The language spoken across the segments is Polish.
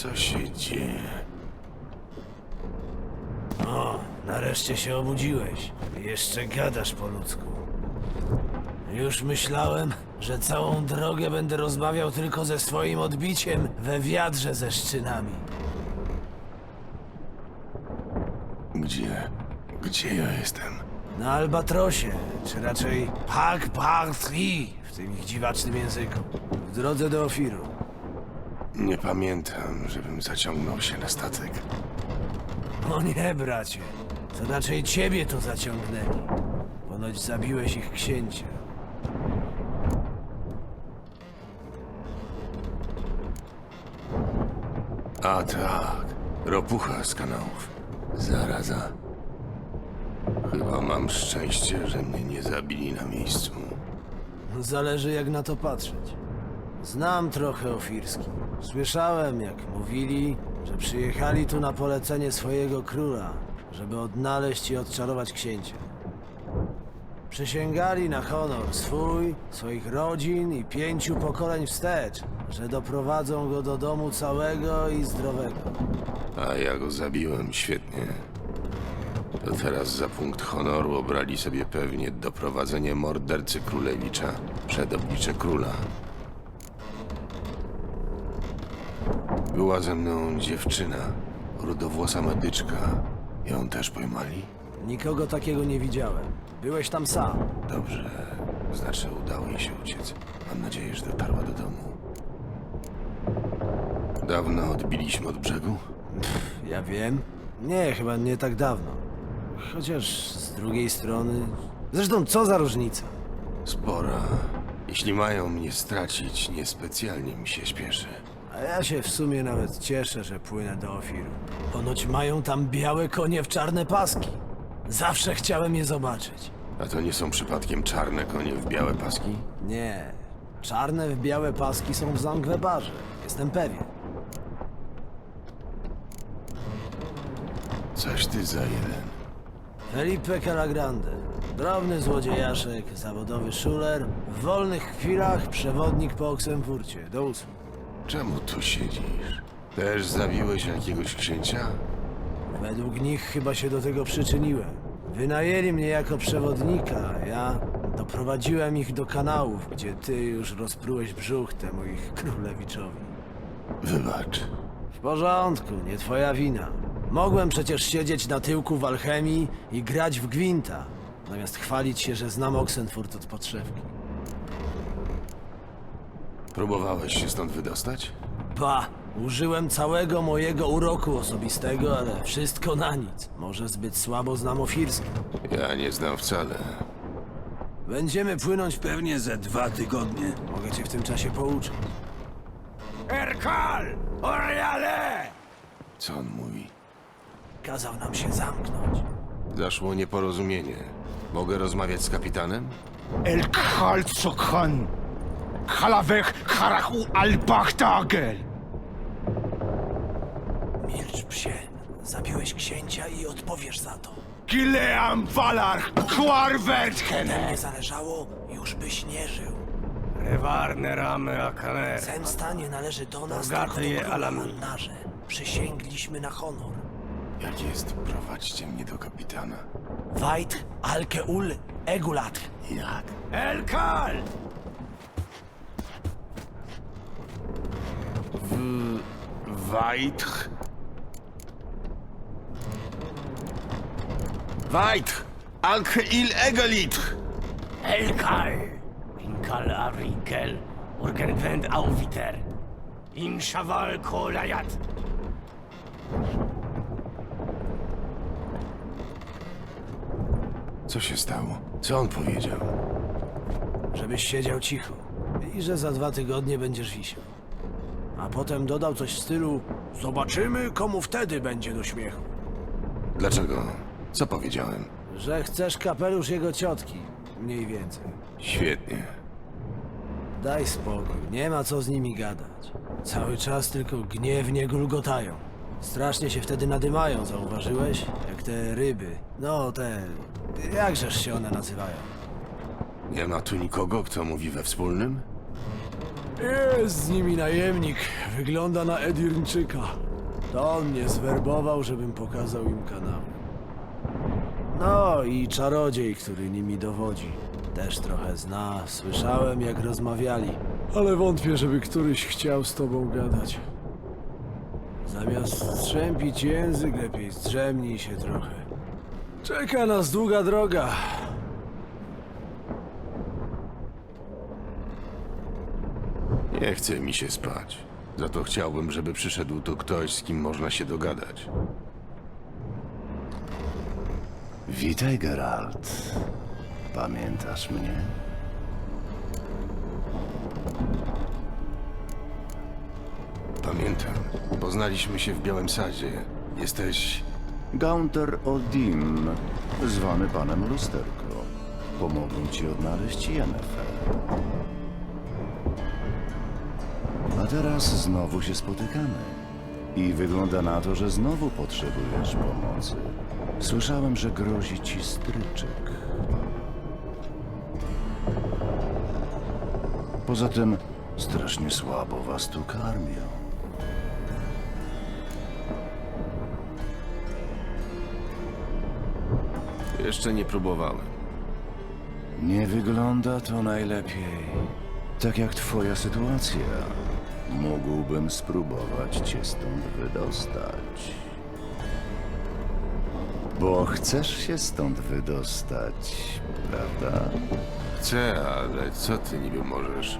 Co się dzieje? O, nareszcie się obudziłeś. Jeszcze gadasz po ludzku. Już myślałem, że całą drogę będę rozmawiał tylko ze swoim odbiciem we wiadrze ze szczynami. Gdzie? Gdzie ja jestem? Na Albatrosie, czy raczej Pak Partri w tym ich dziwacznym języku. W drodze do Ofiru. Nie pamiętam, żebym zaciągnął się na statek. O nie, bracie. To raczej ciebie tu zaciągnęli. Ponoć zabiłeś ich księcia. A tak, ropucha z kanałów. Zaraza. Chyba mam szczęście, że mnie nie zabili na miejscu. Zależy jak na to patrzeć. Znam trochę Ofirski. Słyszałem, jak mówili, że przyjechali tu na polecenie swojego króla, żeby odnaleźć i odczarować księcia. Przysięgali na honor swój, swoich rodzin i pięciu pokoleń wstecz, że doprowadzą go do domu całego i zdrowego. A ja go zabiłem świetnie. To teraz za punkt honoru obrali sobie pewnie doprowadzenie mordercy królewicza przed oblicze króla. Była ze mną dziewczyna, rudowłosa medyczka. Ją też pojmali? Nikogo takiego nie widziałem. Byłeś tam sam. Dobrze, znaczy udało jej się uciec. Mam nadzieję, że dotarła do domu. Dawno odbiliśmy od brzegu? Ja wiem. Nie, chyba nie tak dawno. Chociaż z drugiej strony. Zresztą, co za różnica? Spora. Jeśli mają mnie stracić, niespecjalnie mi się śpieszy. A ja się w sumie nawet cieszę, że płynę do Ofiru. Ponoć mają tam białe konie w czarne paski. Zawsze chciałem je zobaczyć. A to nie są przypadkiem czarne konie w białe paski? Nie. Czarne w białe paski są w Zangwebarze. Jestem pewien. Coś ty za jeden. Felipe Calagrande. Drobny złodziejaszek, zawodowy szuler. W wolnych chwilach przewodnik po Oksenfurcie. Do usług. Czemu tu siedzisz? Też zabiłeś jakiegoś księcia? Według nich chyba się do tego przyczyniłem. Wynajęli mnie jako przewodnika, a ja doprowadziłem ich do kanałów, gdzie ty już rozprułeś brzuch temu ich królewiczowi. Wybacz. W porządku, nie twoja wina. Mogłem przecież siedzieć na tyłku w alchemii i grać w gwinta, zamiast chwalić się, że znam Oxenfurt od podszewki. Próbowałeś się stąd wydostać? Ba, użyłem całego mojego uroku osobistego, ale wszystko na nic. Może zbyt słabo znam Ofirski. Ja nie znam wcale. Będziemy płynąć Pewnie ze dwa tygodnie. Mogę cię w tym czasie pouczyć. Erkal! Oriale! Co on mówi? Kazał nam się zamknąć. Zaszło nieporozumienie. Mogę rozmawiać z kapitanem? El Khal Sokhan! Khalavech Harachu al-Baghtagel! Milcz, psie. Zabiłeś księcia i odpowiesz za to. Gileam Valar Kwarvertkene! Nie zależało, już byś nie żył. Revarne ramy akane. Zemsta nie należy do nas, Bogaty tylko je do marynarze. Przysięgliśmy na honor. Jak jest? Prowadźcie mnie do kapitana. Wajt alkeul egulat. Jak? El Weitch. Weitch! Ank il egalitch! El Kal, Inkal Arikel, Urgenvend Auwiter, In Shaval Kolayat. Co się stało? Co on powiedział? Żebyś siedział cicho. I że za dwa tygodnie będziesz wisiał. Potem dodał coś w stylu Zobaczymy, komu wtedy będzie do śmiechu. Dlaczego? Co powiedziałem? Że chcesz kapelusz jego ciotki. Mniej więcej. Świetnie. Daj spokój, nie ma co z nimi gadać. Cały czas tylko gniewnie gulgotają. Strasznie się wtedy nadymają, zauważyłeś? Jak te ryby. No, te... Jakżeż się one nazywają? Nie ma tu nikogo, kto mówi we wspólnym? Jest z nimi najemnik. Wygląda na Edirnczyka. To on mnie zwerbował, żebym pokazał im kanał. No i czarodziej, który nimi dowodzi. Też trochę zna. Słyszałem, jak rozmawiali. Ale wątpię, żeby któryś chciał z tobą gadać. Zamiast strzępić język, lepiej zdrzemnij się trochę. Czeka nas długa droga. Nie chce mi się spać. Za to chciałbym, żeby przyszedł tu ktoś, z kim można się dogadać. Witaj, Geralt. Pamiętasz mnie? Pamiętam. Poznaliśmy się w Białym Sadzie. Jesteś... Gaunter Odim, zwany panem Lusterko. Pomogę ci odnaleźć Yennefer. A teraz znowu się spotykamy. I wygląda na to, że znowu potrzebujesz pomocy. Słyszałem, że grozi ci stryczek. Poza tym strasznie słabo was tu karmią. Jeszcze nie próbowałem. Nie wygląda to najlepiej. Tak jak twoja sytuacja. Mógłbym spróbować cię stąd wydostać. Bo chcesz się stąd wydostać, prawda? Chcę, ale co ty niby możesz?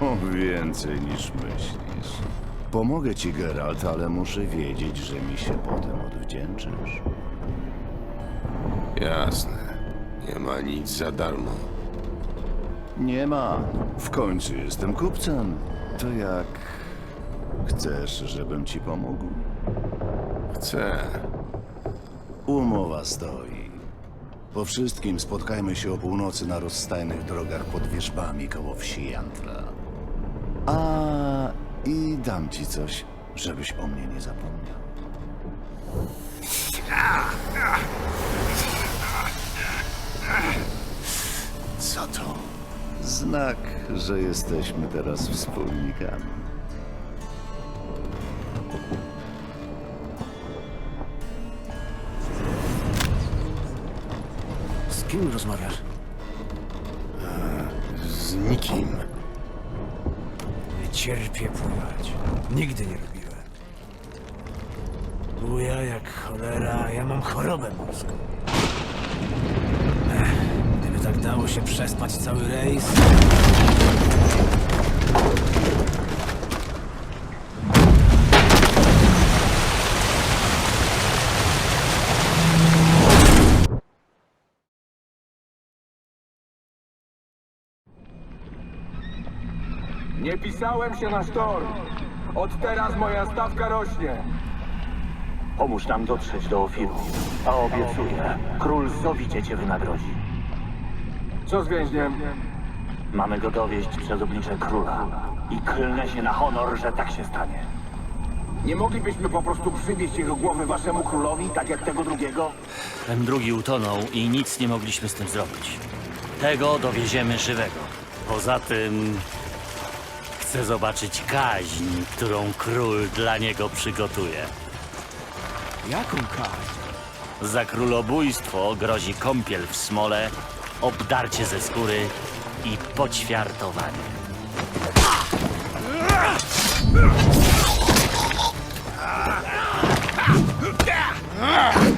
O, więcej niż myślisz. Pomogę ci, Geralt, ale muszę wiedzieć, że mi się potem odwdzięczysz. Jasne. Nie ma nic za darmo. Nie ma. W końcu jestem kupcem. To jak... Chcesz, żebym ci pomógł? Chcę. Umowa stoi. Po wszystkim spotkajmy się o północy na rozstajnych drogach pod wierzbami koło wsi Jantra. A i dam ci coś, żebyś o mnie nie zapomniał. Znak, że jesteśmy teraz wspólnikami. Z kim rozmawiasz? Z nikim. Nie cierpię pływać. Nigdy nie robiłem. Buja jak cholera, a ja mam chorobę morską. Tak dało się przespać cały rejs... Nie pisałem się na sztorm. Od teraz moja stawka rośnie. Pomóż nam dotrzeć do Ofiru, a obiecuję, król sowicie cię wynagrodzi. Co z więźniem? Mamy go dowieść przed oblicze króla i klnę się na honor, że tak się stanie. Nie moglibyśmy po prostu przywieźć jego głowy waszemu królowi, tak jak tego drugiego? Ten drugi utonął i nic nie mogliśmy z tym zrobić. Tego dowieziemy żywego. Poza tym chcę zobaczyć kaźń, którą król dla niego przygotuje. Jaką kaś? Za królobójstwo grozi kąpiel w smole, obdarcie ze skóry i poćwiartowanie. Ah!